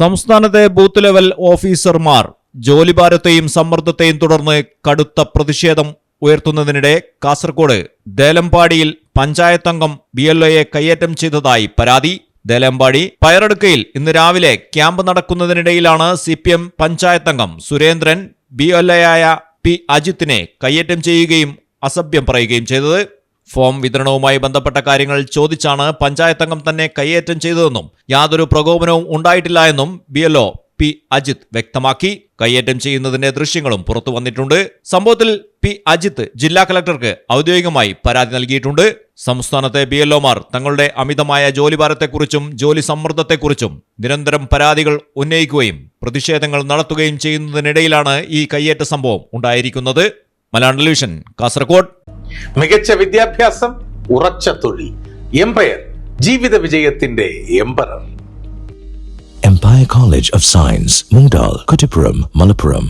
സംസ്ഥാനത്തെ booth level ഓഫീസർമാർ ജോലിഭാരത്തെയും സമ്മർദ്ദത്തെയും തുടർന്ന് കടുത്ത പ്രതിഷേധം ഉയർത്തുന്നതിനിടെ കാസർഗോഡ് ദേലമ്പാടിയിൽ പഞ്ചായത്തംഗം ബി എൽ ഒയെ കയ്യേറ്റം ചെയ്തതായി പരാതി. ദേലമ്പാടി പയറടുക്കയിൽ ഇന്ന് രാവിലെ ക്യാമ്പ് നടക്കുന്നതിനിടയിലാണ് സി പി എം പഞ്ചായത്തംഗം സുരേന്ദ്രൻ ബി എൽ പി അജിത്തിനെ കയ്യേറ്റം ചെയ്യുകയും അസഭ്യം പറയുകയും ചെയ്തത്. ഫോം വിതരണവുമായി ബന്ധപ്പെട്ട കാര്യങ്ങൾ ചോദിച്ചാണ് പഞ്ചായത്തംഗം തന്നെ കൈയേറ്റം ചെയ്തതെന്നും യാതൊരു പ്രകോപനവും ഉണ്ടായിട്ടില്ല എന്നും ബി എൽ പി അജിത് വ്യക്തമാക്കി. കൈയേറ്റം ചെയ്യുന്നതിന്റെ ദൃശ്യങ്ങളും പുറത്തു വന്നിട്ടുണ്ട്. സംഭവത്തിൽ പി അജിത് ജില്ലാ കളക്ടർക്ക് ഔദ്യോഗികമായി പരാതി നൽകിയിട്ടുണ്ട്. സംസ്ഥാനത്തെ ബി എൽഒമാർ തങ്ങളുടെ അമിതമായ ജോലിഭാരത്തെക്കുറിച്ചും ജോലി സമ്മർദ്ദത്തെക്കുറിച്ചും നിരന്തരം പരാതികൾ ഉന്നയിക്കുകയും പ്രതിഷേധങ്ങൾ നടത്തുകയും ചെയ്യുന്നതിനിടയിലാണ് ഈ കയ്യേറ്റ സംഭവം ഉണ്ടായിരിക്കുന്നത്. മലയാളം ടെലിവിഷൻ കാസർഗോഡ് മികച്ച വിദ്യാഭ്യാസം ഉറച്ച തൊഴിൽ എംപയർ ജീവിത വിജയത്തിന്റെ empire Empire College of Science, Mungdal, Kuttipuram, Malappuram.